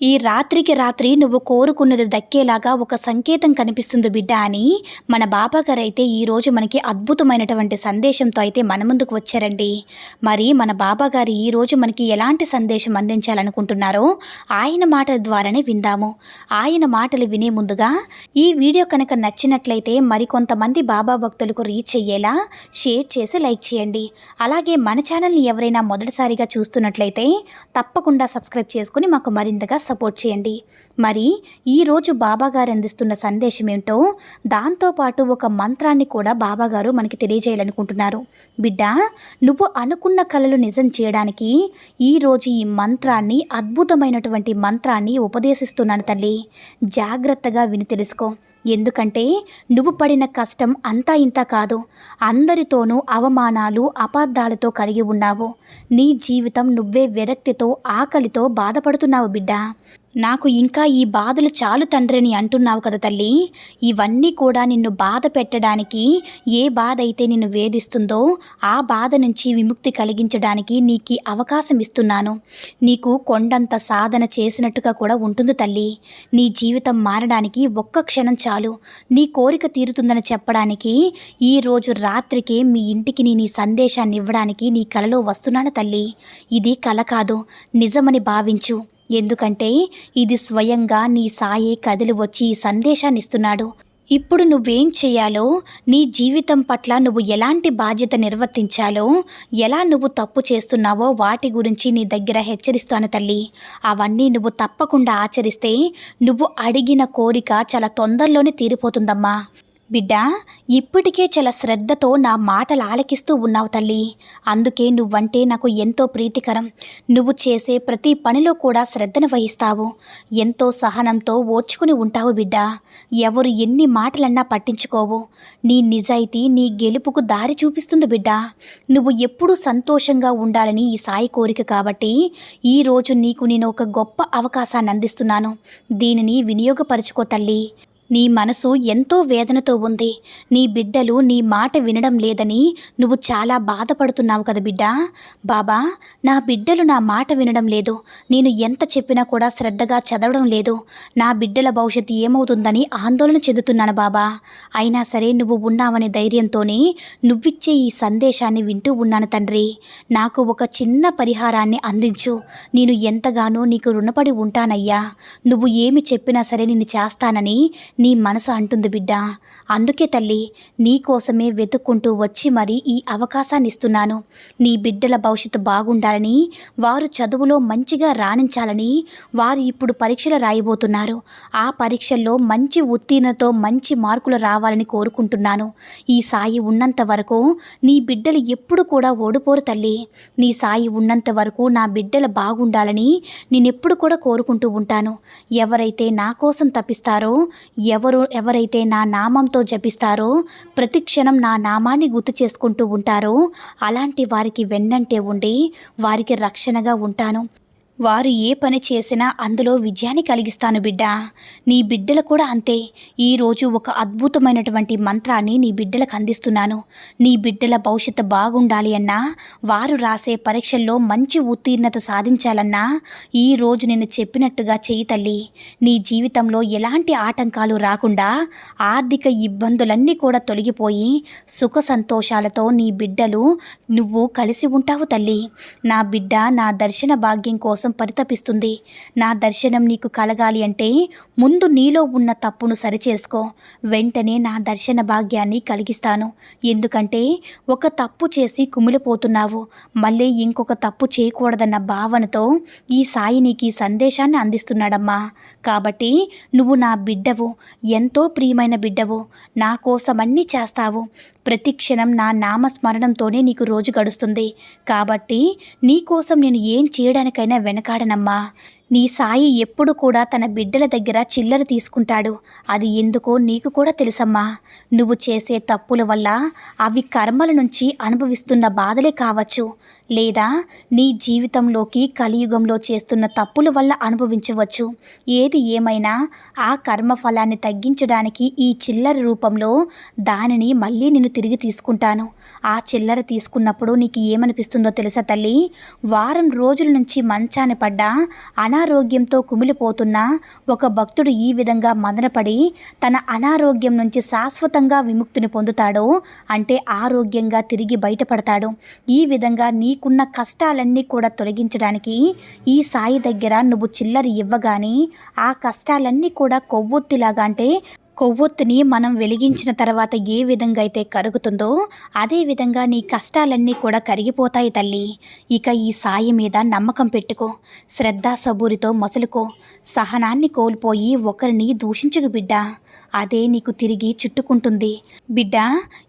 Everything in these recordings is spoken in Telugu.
ఈ రాత్రికి రాత్రి నువ్వు కోరుకున్నది దక్కేలాగా ఒక సంకేతం కనిపిస్తుంది బిడ్డ అని మన బాబాగారు అయితే ఈరోజు మనకి అద్భుతమైనటువంటి సందేశంతో అయితే మన ముందుకు వచ్చారండి. మరి మన బాబాగారు ఈరోజు మనకి ఎలాంటి సందేశం అందించాలనుకుంటున్నారో ఆయన మాటల ద్వారానే విందాము. ఆయన మాటలు వినే ముందుగా ఈ వీడియో కనుక నచ్చినట్లయితే మరికొంతమంది బాబా భక్తులకు రీచ్ అయ్యేలా షేర్ చేసి లైక్ చేయండి. అలాగే మన ఛానల్ని ఎవరైనా మొదటిసారిగా చూస్తున్నట్లయితే తప్పకుండా సబ్స్క్రైబ్ చేసుకుని మాకు మరింతగా సపోర్ట్ చేయండి. మరి ఈరోజు బాబాగారు అందిస్తున్న సందేశం ఏమిటో దాంతోపాటు ఒక మంత్రాన్ని కూడా బాబాగారు మనకి తెలియజేయాలనుకుంటున్నారు. బిడ్డ నువ్వు అనుకున్న కళలు నిజం చేయడానికి ఈరోజు ఈ మంత్రాన్ని అద్భుతమైనటువంటి మంత్రాన్ని ఉపదేశిస్తున్నాను తల్లి. జాగ్రత్తగా విని తెలుసుకో. ఎందుకంటే నువ్వు పడిన కష్టం అంతా ఇంత కాదు. అందరితోనూ అవమానాలు అపార్థాలతో కలిగి ఉన్నావు. నీ జీవితం నువ్వే విరక్తితో ఆకలితో బాధపడుతున్నావు బిడ్డ. నాకు ఇంకా ఈ బాధలు చాలు తండ్రిని అంటున్నావు కదా తల్లి. ఇవన్నీ కూడా నిన్ను బాధ పెట్టడానికి ఏ బాధ అయితే నిన్ను వేధిస్తుందో ఆ బాధ నుంచి విముక్తి కలిగించడానికి నీకు అవకాశం ఇస్తున్నాను. నీకు కొండంత సాధన చేసినట్టుగా కూడా ఉంటుంది తల్లి. నీ జీవితం మారడానికి ఒక్క క్షణం చాలు. నీ కోరిక తీరుతుందని చెప్పడానికి ఈరోజు రాత్రికే మీ ఇంటికి నేను ఈ సందేశాన్ని ఇవ్వడానికి నీ కలలో వస్తున్నాను తల్లి. ఇది కల కాదు నిజమని భావించు. ఎందుకంటే ఇది స్వయంగా నీ సాయే కదిలి వచ్చి ఈ సందేశాన్ని ఇస్తున్నాడు ఇప్పుడు నువ్వేం చేయాలో నీ జీవితం పట్ల నువ్వు ఎలాంటి బాధ్యత నిర్వర్తించాలో ఎలా నువ్వు తప్పు చేస్తున్నావో వాటి గురించి నీ దగ్గర హెచ్చరిస్తాను తల్లి. అవన్నీ నువ్వు తప్పకుండా ఆచరిస్తే నువ్వు అడిగిన కోరిక చాలా తొందరలోనే తీరిపోతుందమ్మా. బిడ్డ ఇప్పటికే చాలా శ్రద్ధతో నా మాటలు ఆలకిస్తూ ఉన్నావు తల్లి. అందుకే నువ్వంటే నాకు ఎంతో ప్రీతికరం. నువ్వు చేసే ప్రతి పనిలో కూడా శ్రద్ధను వహిస్తావు. ఎంతో సహనంతో ఓర్చుకుని ఉంటావు బిడ్డ. ఎవరు ఎన్ని మాటలన్నా పట్టించుకోవు. నీ నిజాయితీ నీ గెలుపుకు దారి చూపిస్తుంది బిడ్డ. నువ్వు ఎప్పుడూ సంతోషంగా ఉండాలని ఈ సాయి కోరిక కాబట్టి ఈరోజు నీకు నేను ఒక గొప్ప అవకాశాన్ని అందిస్తున్నాను. దీనిని వినియోగపరుచుకో తల్లి. నీ మనసు ఎంతో వేదనతో ఉంది. నీ బిడ్డలు నీ మాట వినడం లేదని నువ్వు చాలా బాధపడుతున్నావు కదా బిడ్డ. బాబా నా బిడ్డలు నా మాట వినడం లేదు. నేను ఎంత చెప్పినా కూడా శ్రద్ధగా చదవడం లేదు. నా బిడ్డల భవిష్యత్తు ఏమవుతుందని ఆందోళన చెందుతున్నాను బాబా. అయినా సరే నువ్వు ఉన్నావనే ధైర్యంతోనే నువ్విచ్చే ఈ సందేశాన్ని వింటూ ఉన్నాను తండ్రి. నాకు ఒక చిన్న పరిహారాన్ని అందించు. నేను ఎంతగానో నీకు రుణపడి ఉంటానయ్యా. నువ్వు ఏమి చెప్పినా సరే నిన్ను చేస్తానని నీ మనసు అంటుంది బిడ్డ. అందుకే తల్లి నీ కోసమే వెతుక్కుంటూ వచ్చి మరి ఈ అవకాశాన్ని ఇస్తున్నాను నీ బిడ్డల భవిష్యత్తు బాగుండాలని వారు చదువులో మంచిగా రాణించాలని వారు ఇప్పుడు పరీక్షలు రాయబోతున్నారు. ఆ పరీక్షల్లో మంచి ఉత్తీర్ణతో మంచి మార్కులు రావాలని కోరుకుంటున్నాను. ఈ సాయి ఉన్నంత వరకు నీ బిడ్డలు ఎప్పుడు కూడా ఓడిపోరు తల్లి. నీ సాయి ఉన్నంత వరకు నా బిడ్డలు బాగుండాలని నేనెప్పుడు కూడా కోరుకుంటూ ఉంటాను. ఎవరైతే నా కోసం తప్పిస్తారో ఎవరు ఎవరైతే నా నామంతో జపిస్తారో ప్రతి క్షణం నా నామాన్ని గుర్తు చేసుకుంటూ ఉంటారో అలాంటి వారికి వెన్నంటే ఉండి వారికి రక్షణగా ఉంటాను. వారు ఏ పని చేసినా అందులో విజయాన్ని కలిగిస్తాను బిడ్డ. నీ బిడ్డలు కూడా అంతే. ఈరోజు ఒక అద్భుతమైనటువంటి మంత్రాన్ని నీ బిడ్డలకు అందిస్తున్నాను. నీ బిడ్డల భవిష్యత్తు బాగుండాలి అన్నా. వారు రాసే పరీక్షల్లో మంచి ఉత్తీర్ణత సాధించాలన్నా. ఈరోజు నేను చెప్పినట్టుగా చేయి తల్లి. నీ జీవితంలో ఎలాంటి ఆటంకాలు రాకుండా ఆర్థిక ఇబ్బందులన్నీ కూడా తొలగిపోయి సుఖ సంతోషాలతో నీ బిడ్డలు నువ్వు కలిసి ఉంటావు తల్లి. నా బిడ్డ నా దర్శన భాగ్యం కోసం కోసం పరితపిస్తుంది. నా దర్శనం నీకు కలగాలి అంటే ముందు నీలో ఉన్న తప్పును సరిచేసుకో. వెంటనే నా దర్శన భాగ్యాన్ని కలిగిస్తాను. ఎందుకంటే ఒక తప్పు చేసి కుమిలిపోతున్నావు. మళ్ళీ ఇంకొక తప్పు చేయకూడదన్న భావనతో ఈ సాయి నీకు ఈ సందేశాన్ని అందిస్తున్నాడమ్మా. కాబట్టి నువ్వు నా బిడ్డవు. ఎంతో ప్రియమైన బిడ్డవు. నా కోసం అన్నీ చేస్తావు. ప్రతి క్షణం నా నామస్మరణంతోనే నీకు రోజు గడుస్తుంది. కాబట్టి నీ కోసం నేను ఏం చేయడానికైనా వెనకాడనమ్మా. నీ సాయి ఎప్పుడు కూడా తన బిడ్డల దగ్గర చిల్లర తీసుకుంటాడు. అది ఎందుకో నీకు కూడా తెలుసమ్మా. నువ్వు చేసే తప్పుల వల్ల అవి కర్మల నుంచి అనుభవిస్తున్న బాధలే కావచ్చు. లేదా నీ జీవితంలోకి కలియుగంలో చేస్తున్న తప్పుల వల్ల అనుభవించవచ్చు. ఏది ఏమైనా ఆ కర్మ ఫలాన్ని తగ్గించడానికి ఈ చిల్లర రూపంలో దానిని మళ్ళీ నేను తిరిగి తీసుకుంటాను. ఆ చిల్లర తీసుకున్నప్పుడు నీకు ఏమనిపిస్తుందో తెలుసా తల్లి? వారం రోజుల నుంచి మంచాన పడ్డా అనారోగ్యంతో కుమిలిపోతున్న ఒక భక్తుడు ఈ విధంగా మదనపడి తన అనారోగ్యం నుంచి శాశ్వతంగా విముక్తిని పొందుతాడో అంటే ఆరోగ్యంగా తిరిగి బయటపడతాడు. ఈ విధంగా నీకున్న కష్టాలన్నీ కూడా తొలగించడానికి ఈ సాయి దగ్గర నువ్వు చిల్లర ఇవ్వగానే ఆ కష్టాలన్నీ కూడా కొవ్వొత్తిలాగా అంటే కొవ్వొత్తిని మనం వెలిగించిన తర్వాత ఏ విధంగా అయితే కరుగుతుందో అదే విధంగా నీ కష్టాలన్నీ కూడా కరిగిపోతాయి తల్లి. ఇక ఈ సాయి మీద నమ్మకం పెట్టుకో శ్రద్ధా సబూరితో మొసలుకో సహనాన్ని కోల్పోయి ఒకరిని దూషించుకు బిడ్డ. అదే నీకు తిరిగి చుట్టుకుంటుంది. బిడ్డ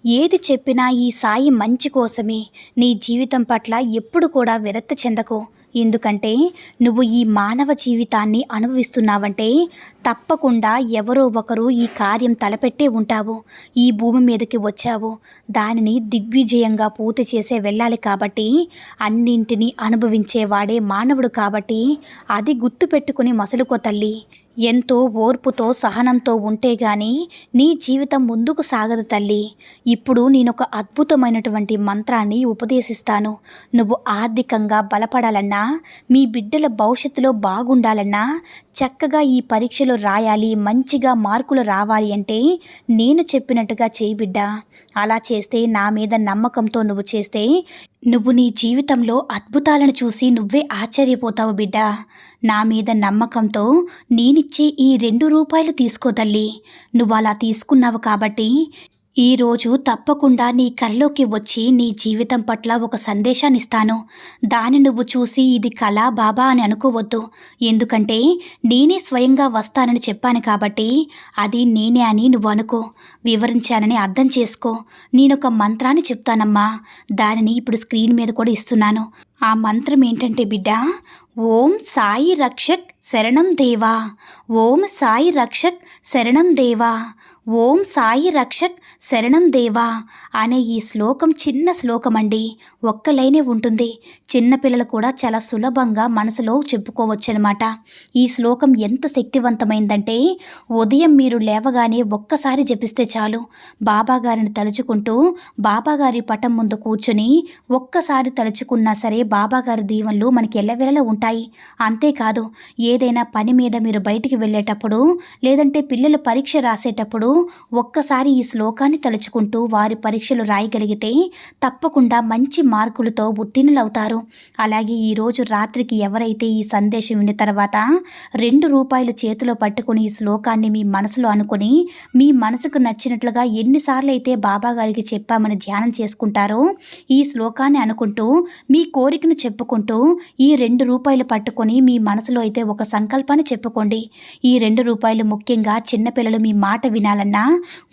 ఏది చెప్పినా ఈ సాయి మంచి కోసమే. నీ జీవితం పట్ల ఎప్పుడు కూడా విరక్తి చెందకు. ఎందుకంటే నువ్వు ఈ మానవ జీవితాన్ని అనుభవిస్తున్నావంటే తప్పకుండా ఎవరో ఒకరు ఈ కార్యం తలపెట్టే ఉంటావు ఈ భూమి మీదకి వచ్చావు. దానిని దిగ్విజయంగా పూర్తి చేసే వెళ్ళాలి కాబట్టి అన్నింటినీ అనుభవించేవాడే మానవుడు కాబట్టి అది గుర్తుపెట్టుకుని మసలుకో తల్లి. ఎంతో ఓర్పుతో సహనంతో ఉంటే గాని నీ జీవితం ముందుకు సాగదు తల్లి. ఇప్పుడు నేనొక అద్భుతమైనటువంటి మంత్రాన్ని ఉపదేశిస్తాను. నువ్వు ఆర్థికంగా బలపడాలన్నా మీ బిడ్డల భవిష్యత్తులో బాగుండాలన్నా చక్కగా ఈ పరీక్షలు రాయాలి మంచిగా మార్కులు రావాలి అంటే నేను చెప్పినట్టుగా చేయి బిడ్డ. అలా చేస్తే నా మీద నమ్మకంతో నువ్వు చేస్తే నువ్వు నీ జీవితంలో అద్భుతాలను చూసి నువ్వే ఆశ్చర్యపోతావు బిడ్డ. నా మీద నమ్మకంతో నేనిచ్చే ఈ రెండు రూపాయలు తీసుకో తల్లి. నువ్వు అలా తీసుకున్నావు కాబట్టి ఈరోజు తప్పకుండా నీ కల్లోకి వచ్చి నీ జీవితం పట్ల ఒక సందేశాన్ని ఇస్తాను దాన్ని నువ్వు చూసి ఇది కళ బాబా అని అనుకోవద్దు. ఎందుకంటే నేనే స్వయంగా వస్తానని చెప్పాను కాబట్టి అది నేనే అని నువ్వు అనుకో. వివరించానని అర్థం చేసుకో. నేనొక మంత్రాన్ని చెప్తానమ్మా. దానిని ఇప్పుడు స్క్రీన్ మీద కూడా ఇస్తున్నాను. ఆ మంత్రం ఏంటంటే బిడ్డ ఓం సాయి రక్షక్ శరణం దేవా. ఓం సాయి రక్షక్ శరణం దేవా. ఓం సాయి రక్షక్ శరణం దేవా. అనే ఈ శ్లోకం చిన్న శ్లోకం అండి ఒక్క లైనే ఉంటుంది చిన్నపిల్లలు కూడా చాలా సులభంగా మనసులో చెప్పుకోవచ్చనమాట ఈ శ్లోకం ఎంత శక్తివంతమైందంటే ఉదయం మీరు లేవగానే ఒక్కసారి జపిస్తే చాలు. బాబాగారిని తలుచుకుంటూ బాబాగారి పటం ముందు కూర్చుని ఒక్కసారి తలుచుకున్నా సరే బాబాగారి దీవెనలు మనకి ఎల్లవేళలా ఉంటాయి. అంతేకాదు ఏదైనా పని మీద మీరు బయటికి వెళ్ళేటప్పుడు లేదంటే పిల్లలు పరీక్ష రాసేటప్పుడు ఒక్కసారి ఈ శ్లోకాన్ని తలుచుకుంటూ వారి పరీక్షలు రాయగలిగితే తప్పకుండా మంచి మార్కులతో ఉత్తీర్ణులవుతారు. అలాగే ఈరోజు రాత్రికి ఎవరైతే ఈ సందేశం విన్న తర్వాత రెండు రూపాయలు చేతిలో పట్టుకుని ఈ శ్లోకాన్ని మీ మనసులో అనుకుని మీ మనసుకు నచ్చినట్లుగా ఎన్నిసార్లు అయితే బాబా గారికి చెప్పామని ధ్యానం చేసుకుంటారో ఈ శ్లోకాన్ని అనుకుంటూ మీ కోరికను చెప్పుకుంటూ ఈ రెండు రూపాయలు పట్టుకొని మీ మనసులో అయితే ఒక సంకల్పాన్ని చెప్పుకోండి. ఈ రెండు రూపాయలు ముఖ్యంగా చిన్నపిల్లలు మీ మాట వినాలన్నా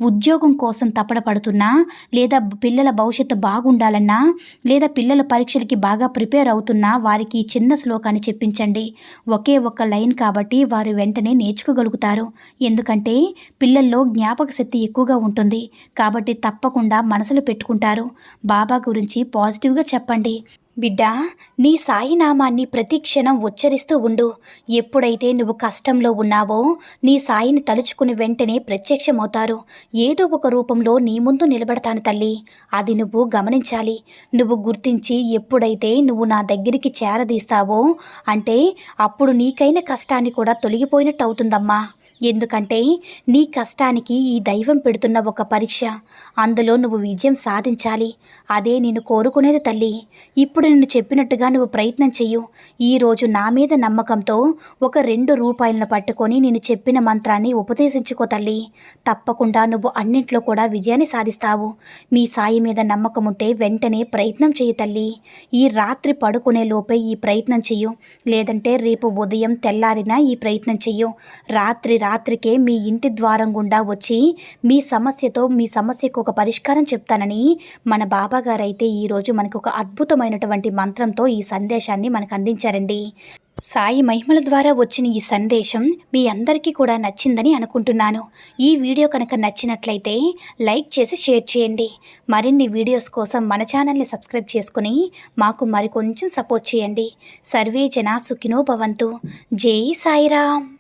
ఉద్యోగం కోసం తప్పడపడుతున్నా లేదా పిల్లల భవిష్యత్తు బాగుండాలన్నా లేదా పిల్లల పరీక్షలకి బాగా ప్రిపేర్ అవుతున్నా వారికి చిన్న శ్లోకాన్ని చెప్పించండి. ఒకే ఒక్క లైన్ కాబట్టి వారు వెంటనే నేర్చుకోగలుగుతారు. ఎందుకంటే పిల్లల్లో జ్ఞాపక శక్తి ఎక్కువగా ఉంటుంది. కాబట్టి తప్పకుండా మనసులో పెట్టుకుంటారు. బాబా గురించి పాజిటివ్గా చెప్పండి. బిడ్డా నీ సాయినామాన్ని ప్రతిక్షణం ఉచ్చరిస్తూ ఉండు. ఎప్పుడైతే నువ్వు కష్టంలో ఉన్నావో నీ సాయిని తలుచుకుని వెంటనే ప్రత్యక్షమవుతారు. ఏదో ఒక రూపంలో నీ ముందు నిలబడతాను తల్లి. అది నువ్వు గమనించాలి. నువ్వు గుర్తించి ఎప్పుడైతే నువ్వు నా దగ్గరికి చేరదీస్తావో అంటే అప్పుడు నీకైన కష్టాన్ని కూడా తొలగిపోయినట్టు అవుతుందమ్మా ఎందుకంటే నీ కష్టానికి ఈ దైవం పెడుతున్న ఒక పరీక్ష. అందులో నువ్వు విజయం సాధించాలి. అదే నేను కోరుకునేది తల్లి. ఇప్పుడు ఇప్పుడు నేను చెప్పినట్టుగా నువ్వు ప్రయత్నం చెయ్యు. ఈరోజు నా మీద నమ్మకంతో ఒక రెండు రూపాయలను పట్టుకొని నేను చెప్పిన మంత్రాన్ని ఉపదేశించుకో తల్లి. తప్పకుండా నువ్వు అన్నింట్లో కూడా విజయాన్ని సాధిస్తావు. మీ సాయి మీద నమ్మకం ఉంటే వెంటనే ప్రయత్నం చెయ్యి తల్లి. ఈ రాత్రి పడుకునే లోపే ఈ ప్రయత్నం చెయ్యు. లేదంటే రేపు ఉదయం తెల్లారినా ఈ ప్రయత్నం చెయ్యు. రాత్రి రాత్రికే మీ ఇంటి ద్వారం గుండా వచ్చి మీ సమస్యతో మీ సమస్యకు ఒక పరిష్కారం చెప్తానని మన బాబాగారు అయితే ఈరోజు మనకు ఒక అద్భుతమైనటువంటి మంత్రంతో ఈ సందేశాన్ని మనకు అందించారండి సాయి మహిమల ద్వారా వచ్చిన ఈ సందేశం మీ అందరికీ కూడా నచ్చిందని అనుకుంటున్నాను. ఈ వీడియో కనుక నచ్చినట్లయితే లైక్ చేసి షేర్ చేయండి. మరిన్ని వీడియోస్ కోసం మన ఛానల్ని సబ్స్క్రైబ్ చేసుకుని మాకు మరికొంచెం సపోర్ట్ చేయండి. సర్వే జనా సుఖినో భవంతు. జై సాయిరామ్.